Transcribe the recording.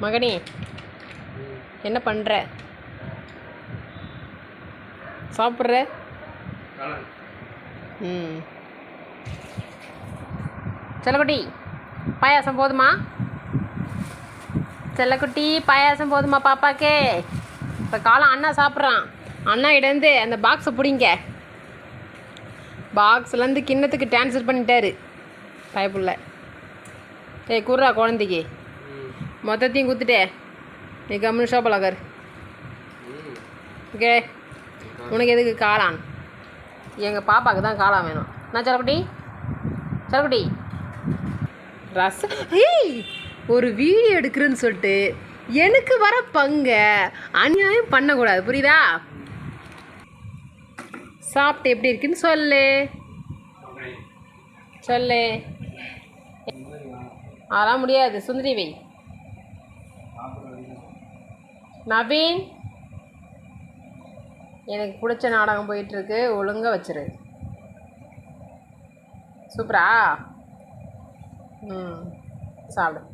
மகனே என்ன பண்ணுற சாப்பிட்ற? ம். செல்லக்குட்டி பாயாசம் போதுமா? செல்லக்குட்டி பாயாசம் போதுமா பாப்பாக்கே? இப்போ காலம் அண்ணா சாப்பிட்றான். அண்ணா இடந்து அந்த பாக்ஸை பிடிங்க. பாக்ஸ்லேருந்து கிண்ணத்துக்கு டிரான்ஸ்ஃபர் பண்ணிட்டாரு. பயப்புள்ள ஏய் குர்ரா குழந்தைக்கு. மொத்தத்தையும் குத்துட்டே நீ கம்முன்னு ஷோப்பலாகர் ஓகே உனக்கு எதுக்கு காளான்? எங்கள் பாப்பாவுக்கு தான் காளான் வேணும். நான் சரக்குட்டி? சரக்குட்டி? ரசம் ஏய் ஒரு வீடியோ எடுக்கிறேன்னு சொல்லிட்டு எனக்கு வர பங்க. அநியாயம் பண்ணக்கூடாது. புரியுதா? சாப்பிட்டு எப்படி இருக்குன்னு சொல்லு. சொல்லு. அதெல்லாம் முடியாது. சுந்தரி வை. நவீன் எனக்கு பிடிச்ச நாடகம் போயிட்டுருக்கு. ஒழுங்காக வச்சிரு. சூப்பரா? ம் சாப்பிடு.